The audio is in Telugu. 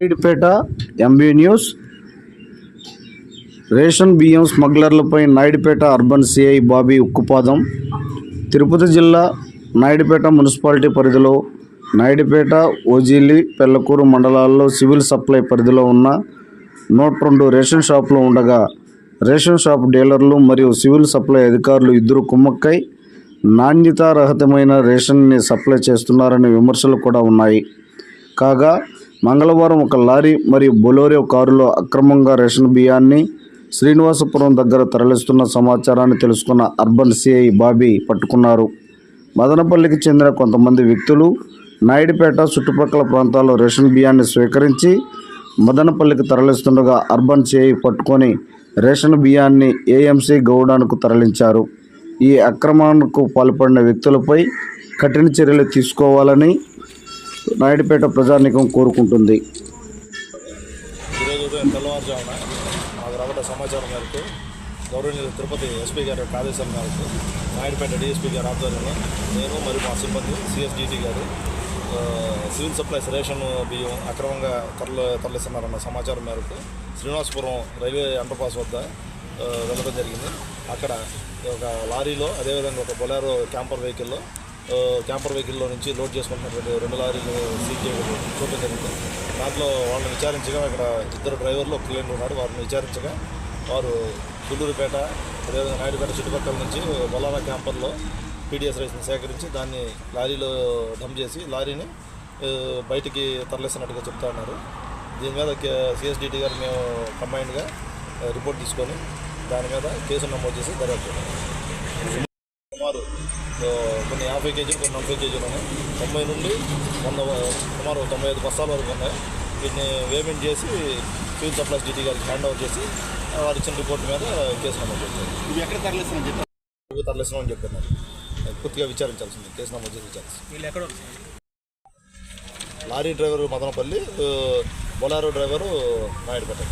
Naidupeta MB news. రేషన్ బియ్యం స్మగ్లర్లపై నాయుడుపేట అర్బన్ సిఐ బాబీ ఉక్కుపాదం. తిరుపతి జిల్లా నాయుడుపేట మున్సిపాలిటీ పరిధిలో నాయుడుపేట ఓజీలి పెళ్ళకూరు మండలాల్లో సివిల్ సప్లై పరిధిలో ఉన్న నూట రెండు రేషన్ షాపులు ఉండగా రేషన్ షాప్ డీలర్లు మరియు సివిల్ సప్లై అధికారులు ఇద్దరు కుమ్మక్కై నాణ్యతారహితమైన రేషన్ని సప్లై చేస్తున్నారనే విమర్శలు కూడా ఉన్నాయి. కాగా మంగళవారం ఒక లారీ మరియు బొలోరో కారులో అక్రమంగా రేషన్ బియ్యాన్ని శ్రీనివాసపురం దగ్గర తరలిస్తున్న సమాచారాన్ని తెలుసుకున్న అర్బన్ సిఐ బాబీ పట్టుకున్నారు. మదనపల్లికి చెందిన కొంతమంది వ్యక్తులు నాయుడుపేట చుట్టుపక్కల ప్రాంతాల్లో రేషన్ బియ్యాన్ని స్వీకరించి మదనపల్లికి తరలిస్తుండగా అర్బన్ సిఐ పట్టుకొని రేషన్ బియ్యాన్ని ఏఎంసీ గౌడానికి తరలించారు. ఈ అక్రమానికి పాల్పడిన వ్యక్తులపై కఠిన చర్యలు తీసుకోవాలని నాయుడుపేట ప్రజానికం కోరుకుంటుంది. ఈరోజు ఉదయం తెల్లవారుజామున మాకు రాబడ్డ సమాచారం మేరకు గౌరవనీయులు తిరుపతి ఎస్పీ గారి యొక్క ఆదేశాల మేరకు నాయుడుపేట డిఎస్పీ గారి ఆధ్వర్యంలో నేను మరియు మా సిబ్బంది సిఎస్డిటి గారు సివిల్ సప్లైస్ రేషన్ బియ్యం అక్రమంగా తరలి తరలిస్తున్నారన్న సమాచారం మేరకు శ్రీనివాసపురం రైల్వే అండర్పాస్ వద్ద వెళ్ళడం జరిగింది. అక్కడ ఒక లారీలో అదేవిధంగా ఒక బొలారో క్యాంపర్ వెహికల్లో క్యాంపర్ వెహికల్లో నుంచి లోడ్ చేసుకుంటున్నటువంటి రెండు లారీలు సీజ్ చేయడం చూడడం జరిగింది. దాంట్లో వాళ్ళని విచారించగా ఇక్కడ ఇద్దరు డ్రైవర్లు ఒక క్లీనర్ ఉన్నాడు వారిని విచారించగా వారు గుల్లూరుపేట అదేవిధంగా నాయుడుపేట చుట్టుపక్కల నుంచి బొలారా క్యాంపర్లో పీడిఎస్ రైస్ని సేకరించి దాన్ని లారీలో డంప్ చేసి లారీని బయటికి తరలిస్తున్నట్టుగా చెప్తా ఉన్నారు. దీని మీద సిఎస్డిటీ గారు మేము కంబైన్డ్గా రిపోర్ట్ తీసుకొని దాని మీద కేసు నమోదు చేసి దర్యాప్తు సుమారు కొన్ని యాభై కేజీలు కొన్ని నలభై కేజీలు ఉన్నాయి. తొంభై నుండి వంద సుమారు తొంభై ఐదు బస్తాల వరకు ఉన్నాయి. వీటిని వేమెంట్ చేసి సివిల్ సప్లైస్ డీటీ గారికి హ్యాండ్ ఓవర్ చేసి వారు ఇచ్చిన రిపోర్ట్ మీద కేసు నమోదు చేస్తారు ఇవి ఎక్కడ తరలిస్తామని చెప్పారు? తరలిస్తున్నామని చెప్తున్నారు పూర్తిగా విచారించాల్సింది కేసు నమోదు చేసి ఎక్కడ lorry driver Madanapalle Bolero driver Naidupeta.